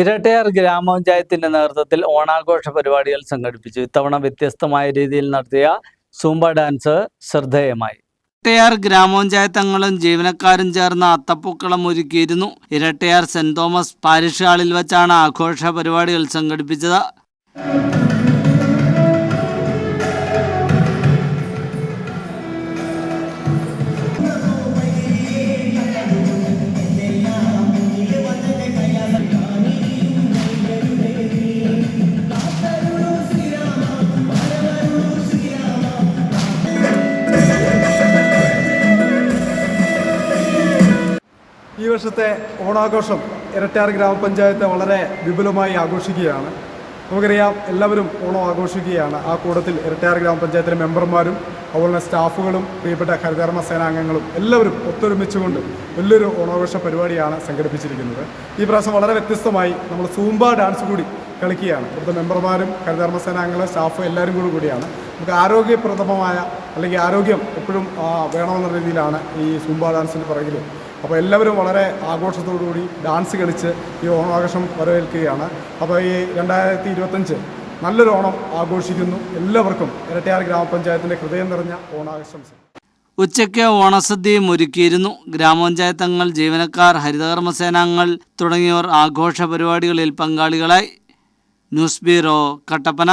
ഇരട്ടയാർ ഗ്രാമപഞ്ചായത്തിന്റെ നേതൃത്വത്തിൽ ഓണാഘോഷ പരിപാടികൾ സംഘടിപ്പിച്ചു. ഇത്തവണ വ്യത്യസ്തമായ രീതിയിൽ നടത്തിയ സൂംബ ഡാൻസ് ശ്രദ്ധേയമായി. ഇരട്ടയാർ ഗ്രാമപഞ്ചായത്ത് അംഗങ്ങളും ജീവനക്കാരും ചേർന്ന് അത്തപ്പൂക്കളം ഒരുക്കിയിരുന്നു. ഇരട്ടയാർ സെന്റ് തോമസ് പാരിഷ് ഹാളിൽ വെച്ചാണ് ആഘോഷ പരിപാടികൾ സംഘടിപ്പിച്ചത്. ഈ വർഷത്തെ ഓണാഘോഷം ഇരട്ടാർ ഗ്രാമപഞ്ചായത്ത് വളരെ വിപുലമായി ആഘോഷിക്കുകയാണ്. നമുക്കറിയാം എല്ലാവരും ഓണം ആഘോഷിക്കുകയാണ്. ആ കൂട്ടത്തിൽ ഇരട്ടാർ ഗ്രാമപഞ്ചായത്തിലെ മെമ്പർമാരും അതുപോലെ സ്റ്റാഫുകളും പ്രിയപ്പെട്ട ഹരിതകർമ്മ സേനാംഗങ്ങളും എല്ലാവരും ഒത്തൊരുമിച്ചുകൊണ്ട് വലിയൊരു ഓണാഘോഷ പരിപാടിയാണ് സംഘടിപ്പിച്ചിരിക്കുന്നത്. ഈ പ്രാവശ്യം വളരെ വ്യത്യസ്തമായി നമ്മൾ സൂംബ ഡാൻസ് കൂടി കളിക്കുകയാണ്. ഇവിടുത്തെ മെമ്പർമാരും ഹരിതകർമ്മ സേനാംഗങ്ങളും സ്റ്റാഫും എല്ലാവരും കൂടി കൂടിയാണ്. നമുക്ക് ആരോഗ്യപ്രദമായ അല്ലെങ്കിൽ ആരോഗ്യം എപ്പോഴും വേണമെന്ന രീതിയിലാണ് ഈ സുംബ ഡാൻസിന് പുറകിൽ. അപ്പോൾ എല്ലാവരും വളരെ ആഘോഷത്തോടു കൂടി ഡാൻസ് കളിച്ച് ഈ ഓണാഘോഷം വരവേൽക്കുകയാണ്. അപ്പോൾ ഈ രണ്ടായിരത്തി ഇരുപത്തഞ്ച് നല്ലൊരു ഓണം ആഘോഷിക്കുന്നു. എല്ലാവർക്കും ഇരട്ടയാർ ഗ്രാമപഞ്ചായത്തിന്റെ ഹൃദയം നിറഞ്ഞ ഓണാഘോഷം. ഉച്ചയ്ക്ക് ഓണസദ്യയും ഒരുക്കിയിരുന്നു. ഗ്രാമപഞ്ചായത്ത് അംഗങ്ങൾ ജീവനക്കാർ ഹരിതകർമ്മസേനാംഗങ്ങൾ തുടങ്ങിയവർ ആഘോഷ പരിപാടികളിൽ പങ്കാളികളായി. News bureau Kattappana.